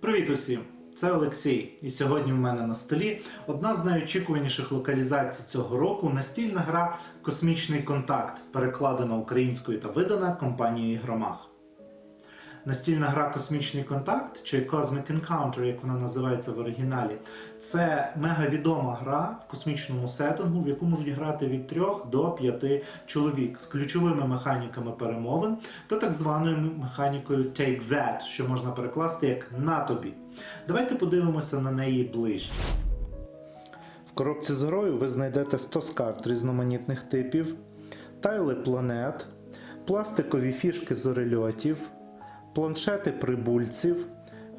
Привіт усім! Це Олексій, і сьогодні в мене на столі одна з найочікуваніших локалізацій цього року настільна гра Космічний контакт, перекладена українською та видана компанією Ігромах. Настільна гра Космічний контакт чи Cosmic Encounter, як вона називається в оригіналі, це мегавідома гра в космічному сеттингу, в яку можуть грати від 3 до 5 чоловік з ключовими механіками перемовин та так званою механікою Take That, що можна перекласти як на тобі. Давайте подивимося на неї ближче. В коробці з грою ви знайдете 100 карт різноманітних типів, тайли планет, пластикові фішки зорельотів, планшети прибульців,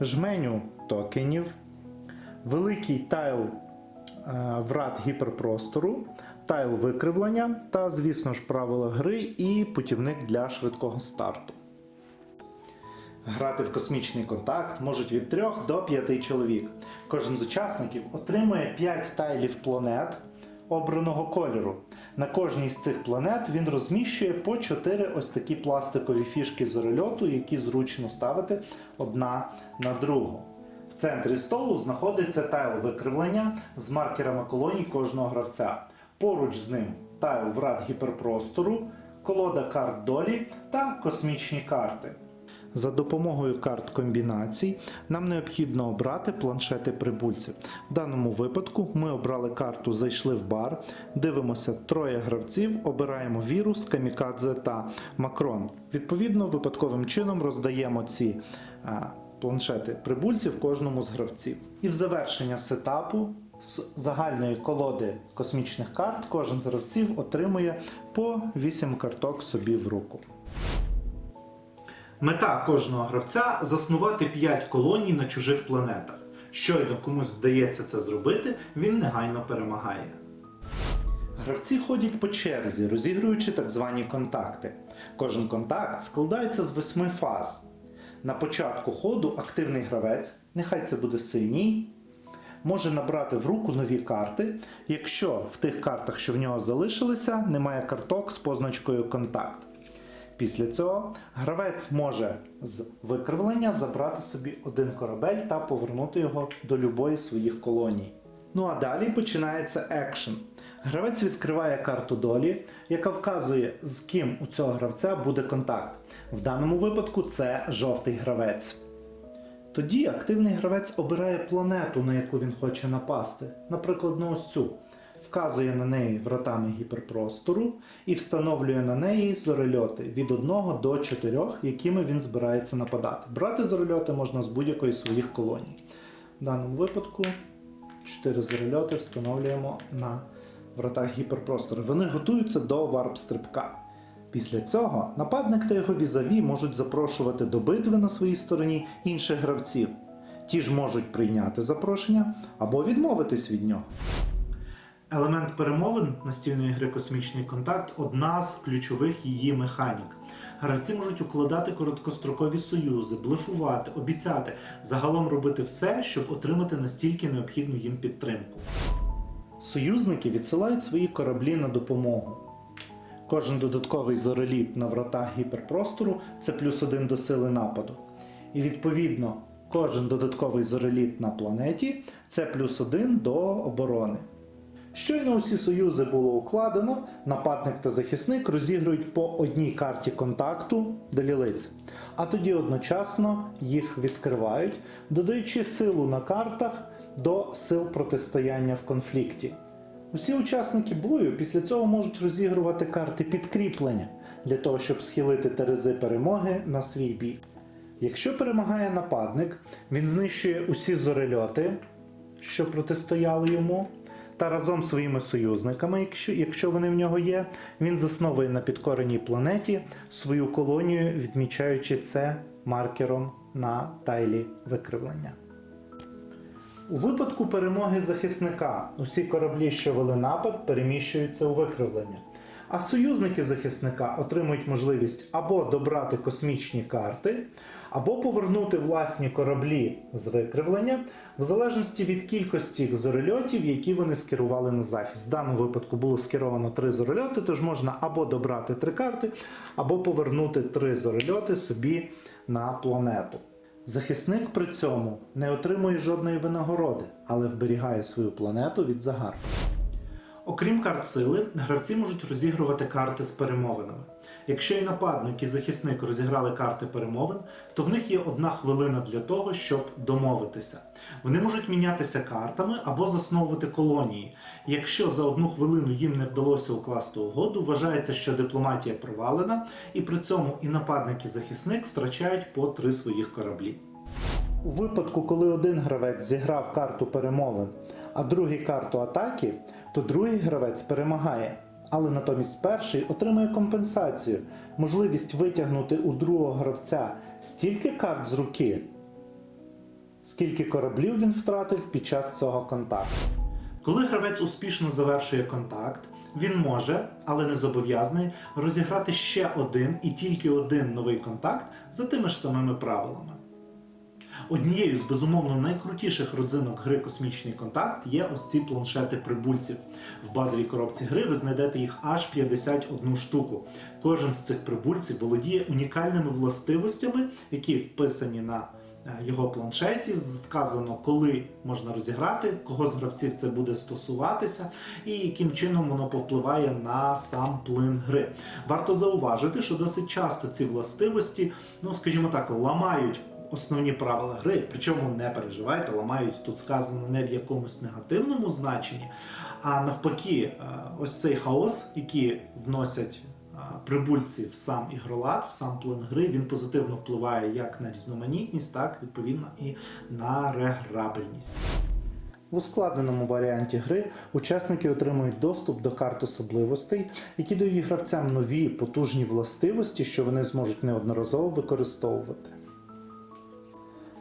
жменю токенів, великий тайл е, врат гіперпростору, тайл викривлення та, звісно ж, правила гри і путівник для швидкого старту. Грати в космічний контакт можуть від 3 до 5 чоловік. Кожен з учасників отримує 5 тайлів планет обраного кольору. На кожній з цих планет він розміщує по 4 ось такі пластикові фішки зорольоту, які зручно ставити одна на другу. В центрі столу знаходиться тайл викривлення з маркерами колоній кожного гравця. Поруч з ним тайл врат гіперпростору, колода карт долі та космічні карти. За допомогою карт комбінацій нам необхідно обрати планшети прибульців. В даному випадку ми обрали карту Зайшли в бар, дивимося троє гравців, обираємо вірус, камікадзе та макрон. Відповідно, випадковим чином роздаємо ці а, планшети прибульців кожному з гравців. І в завершення сетапу з загальної колоди космічних карт кожен з гравців отримує по 8 карток собі в руку. Мета кожного гравця заснувати 5 колоній на чужих планетах. Щойно комусь вдається це зробити, він негайно перемагає. Гравці ходять по черзі, розігруючи так звані контакти. Кожен контакт складається з восьми фаз. На початку ходу активний гравець, нехай це буде синій, може набрати в руку нові карти, якщо в тих картах, що в нього залишилися, немає карток з позначкою контакт. Після цього гравець може з викривлення забрати собі один корабель та повернути його до любої своїх колоній. Ну а далі починається екшен. Гравець відкриває карту долі, яка вказує, з ким у цього гравця буде контакт. В даному випадку це жовтий гравець. Тоді активний гравець обирає планету, на яку він хоче напасти, наприклад, на ось цю. Вказує на неї вратами гіперпростору і встановлює на неї зорельоти від 1 до 4, якими він збирається нападати. Брати зорельоти можна з будь-якої своїх колоній. В даному випадку 4 зорельоти встановлюємо на вратах гіперпростору. Вони готуються до варп-стрибка. Після цього нападник та його візаві можуть запрошувати до битви на своїй стороні інших гравців. Ті ж можуть прийняти запрошення або відмовитись від нього. Елемент перемовин настільної гри Космічний контакт одна з ключових її механік. Гравці можуть укладати короткострокові союзи, блефувати, обіцяти, загалом робити все, щоб отримати настільки необхідну їм підтримку. Союзники відсилають свої кораблі на допомогу. Кожен додатковий зореліт на вратах гіперпростору це плюс один до сили нападу. І відповідно кожен додатковий зореліт на планеті це плюс один до оборони. Щойно усі союзи було укладено, нападник та захисник розігрують по одній карті контакту до лілиць, а тоді одночасно їх відкривають, додаючи силу на картах до сил протистояння в конфлікті. Усі учасники бою після цього можуть розігрувати карти підкріплення для того, щоб схилити терези перемоги на свій бік. Якщо перемагає нападник, він знищує усі зорельоти, що протистояли йому, та разом з своїми союзниками, якщо, якщо вони в нього є, він засновує на підкореній планеті свою колонію, відмічаючи це маркером на тайлі викривлення. У випадку перемоги захисника усі кораблі, що вели напад, переміщуються у викривлення. А союзники захисника отримують можливість або добрати космічні карти, або повернути власні кораблі з викривлення, в залежності від кількості зорельотів, які вони скерували на захист. В даному випадку було скеровано три зорельоти, тож можна або добрати три карти, або повернути три зорельоти собі на планету. Захисник при цьому не отримує жодної винагороди, але вберігає свою планету від загарбу. Окрім карт сили, гравці можуть розігрувати карти з перемовинами. Якщо і нападник, і захисник розіграли карти перемовин, то в них є одна хвилина для того, щоб домовитися. Вони можуть мінятися картами або засновувати колонії. Якщо за одну хвилину їм не вдалося укласти угоду, вважається, що дипломатія провалена, і при цьому і нападник, і захисник втрачають по три своїх кораблі. У випадку, коли один гравець зіграв карту перемовин, а другий карту атаки, то другий гравець перемагає. Але натомість перший отримує компенсацію, можливість витягнути у другого гравця стільки карт з руки, скільки кораблів він втратив під час цього контакту. Коли гравець успішно завершує контакт, він може, але не зобов'язаний, розіграти ще один і тільки один новий контакт за тими ж самими правилами. Однією з безумовно найкрутіших родзинок гри Космічний контакт є ось ці планшети прибульців. В базовій коробці гри ви знайдете їх аж 51 штуку. Кожен з цих прибульців володіє унікальними властивостями, які вписані на е, його планшеті. Вказано, коли можна розіграти, кого з гравців це буде стосуватися, і яким чином воно повпливає на сам плин гри. Варто зауважити, що досить часто ці властивості, ну скажімо так, ламають основні правила гри, причому не переживайте, ламають тут сказано не в якомусь негативному значенні, а навпаки, е, ось цей хаос, який вносять е, прибульці в сам ігролад, в сам план гри, він позитивно впливає як на різноманітність, так відповідно і на реграбельність. В ускладненому варіанті гри учасники отримують доступ до карт особливостей, які дають гравцям нові потужні властивості, що вони зможуть неодноразово використовувати.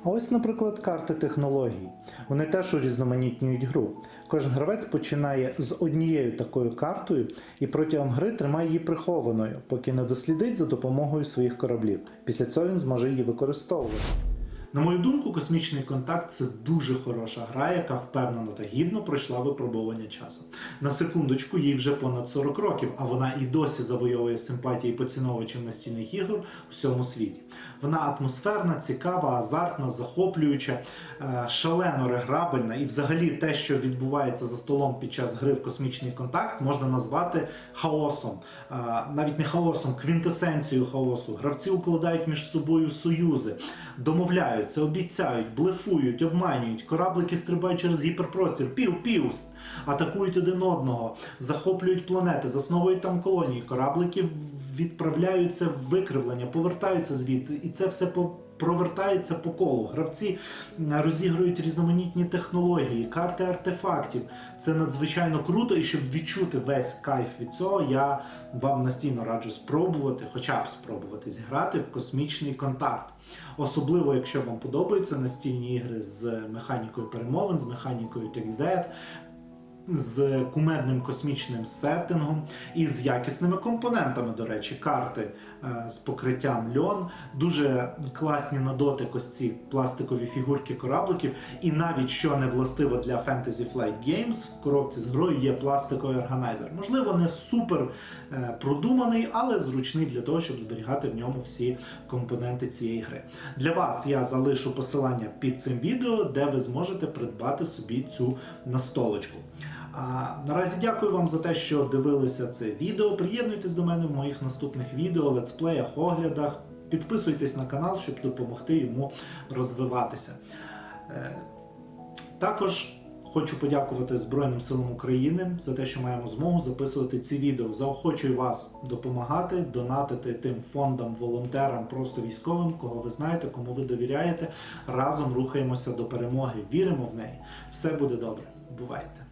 А ось, наприклад, карти технологій. Вони теж урізноманітнюють гру. Кожен гравець починає з однією такою картою і протягом гри тримає її прихованою, поки не дослідить за допомогою своїх кораблів. Після цього він зможе її використовувати. На мою думку, космічний контакт це дуже хороша гра, яка впевнено та гідно пройшла випробування часу. На секундочку, їй вже понад 40 років, а вона і досі завойовує симпатії поціновувачів настільних ігор у всьому світі. Вона атмосферна, цікава, азартна, захоплююча, е, шалено реграбельна, і взагалі те, що відбувається за столом під час гри в космічний контакт, можна назвати хаосом. Е, Навіть не хаосом, квінтесенцією хаосу. Гравці укладають між собою союзи, домовляються, обіцяють, блефують, обманюють, кораблики стрибають через гіперпростір, пів-пів, атакують один одного, захоплюють планети, засновують там колонії, кораблики відправляються в викривлення, повертаються звідти, і це все по. Провертається по колу. Гравці розігрують різноманітні технології, карти артефактів. Це надзвичайно круто, і щоб відчути весь кайф від цього, я вам настійно раджу спробувати, хоча б спробувати зіграти в космічний контакт. Особливо, якщо вам подобаються настільні ігри з механікою перемовин, з механікою Take That, з кумедним космічним сеттингом і з якісними компонентами, до речі, карти е, з покриттям льон, дуже класні на дотик ось ці пластикові фігурки корабликів. І навіть що не властиво для Fantasy Flight Games, в коробці з грою є пластиковий органайзер. Можливо, не супер е, продуманий, але зручний для того, щоб зберігати в ньому всі компоненти цієї гри. Для вас я залишу посилання під цим відео, де ви зможете придбати собі цю настолочку. А наразі дякую вам за те, що дивилися це відео. Приєднуйтесь до мене в моїх наступних відео, летсплеях, оглядах. Підписуйтесь на канал, щоб допомогти йому розвиватися. Е, Також хочу подякувати Збройним силам України за те, що маємо змогу записувати ці відео. Заохочую вас допомагати, донатити тим фондам, волонтерам, просто військовим, кого ви знаєте, кому ви довіряєте. Разом рухаємося до перемоги. Віримо в неї. Все буде добре. Бувайте!